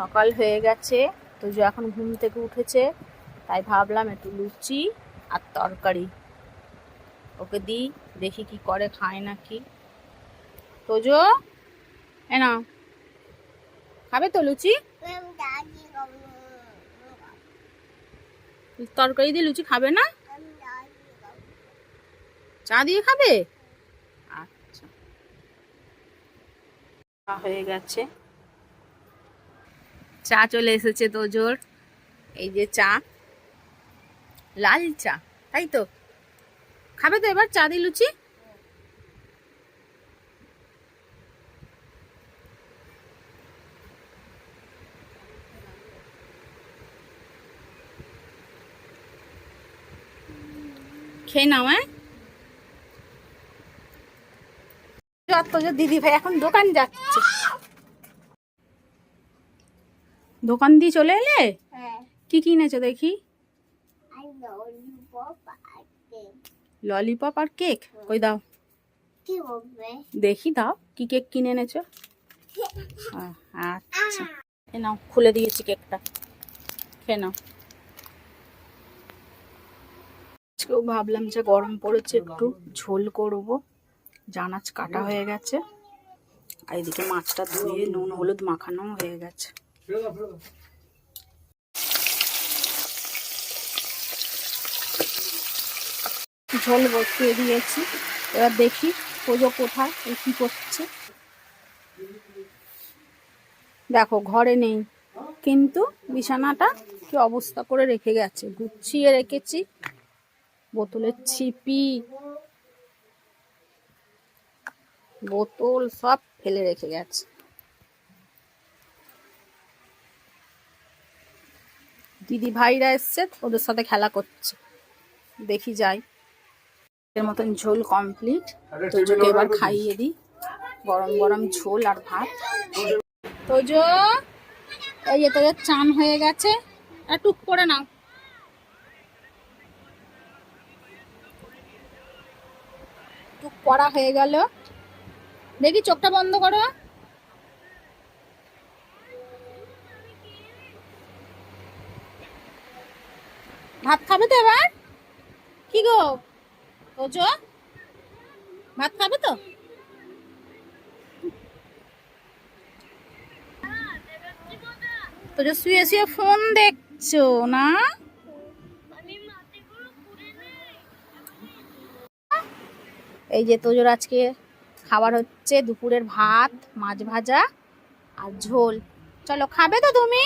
সকাল হয়ে গেছে, তো যে এখন ঘুম থেকে উঠেছে, তাই ভাবলাম একটু লুচি আর তরকারি। ওকে দিই, দেখি কি করে খায় নাকি। তোজো এ না খাবে তো লুচি? তরকারি দিয়ে লুচি খাবে না? চা দিয়ে খাবে? আচ্ছা। হয়ে গেছে। চা চলে এসেছে তোজোর এই যে চা। লাল চা, তাই তো? খাবে তো এবার চা দিয়ে লুচি? খেয়ে নাও হ্যাঁ? যত দিদি ভাই এখন দোকান যাচ্ছে। দোকান দিয়ে চলে এলে? কি কিনেছো দেখি? ললিপপ আর কেক ওই দাও। দেখি দাও কি কেক কিনে এনেছো? আচ্ছা। এ নাও খুলে দিয়েছি কেকটা খেয়ে নাও। আজকেও ভাবলাম যে গরম পড়েছে একটু ঝোল করব। জানাজ কাটা হয়ে গেছে। আর এদিকে মাছটা ধুয়ে নুন হলুদ মাখানো হয়ে গেছে। ঝোল বসিয়ে দিয়েছি। এবার দেখি পুজো কোথায় কি করছে। দেখো, ঘরে নেই, কিন্তু বিছানাটা কি অবস্থা করে রেখে গেছে। গুছিয়ে রেখেছি, বোতলের ছিপি, বোতল সব ফেলে রেখে গেছে। দিদি ভাইরা এসছে ওদের সাথে খেলা করছে। দেখি যাই। এর মতন ঝোল কমপ্লিট তোজোকে এবার খাইয়ে দিই। গরম গরম ঝোল আর ভাত। তোজো এই তোদের চান হয়ে গেছে। আর টুক করে নাও। টুক করা হয়ে গেল। দেখি চোখটা বন্ধ করো। ভাত খাবে তো এবার? কি গো? ওজো? ভাত খাবে তো? তো শুয়ে শুয়ে ফোন দেখছ, না? এই যে তোজোর আজকে খাবার হচ্ছে দুপুরের ভাত, মাছ ভাজা আর ঝোল। চলো খাবে তো তুমি?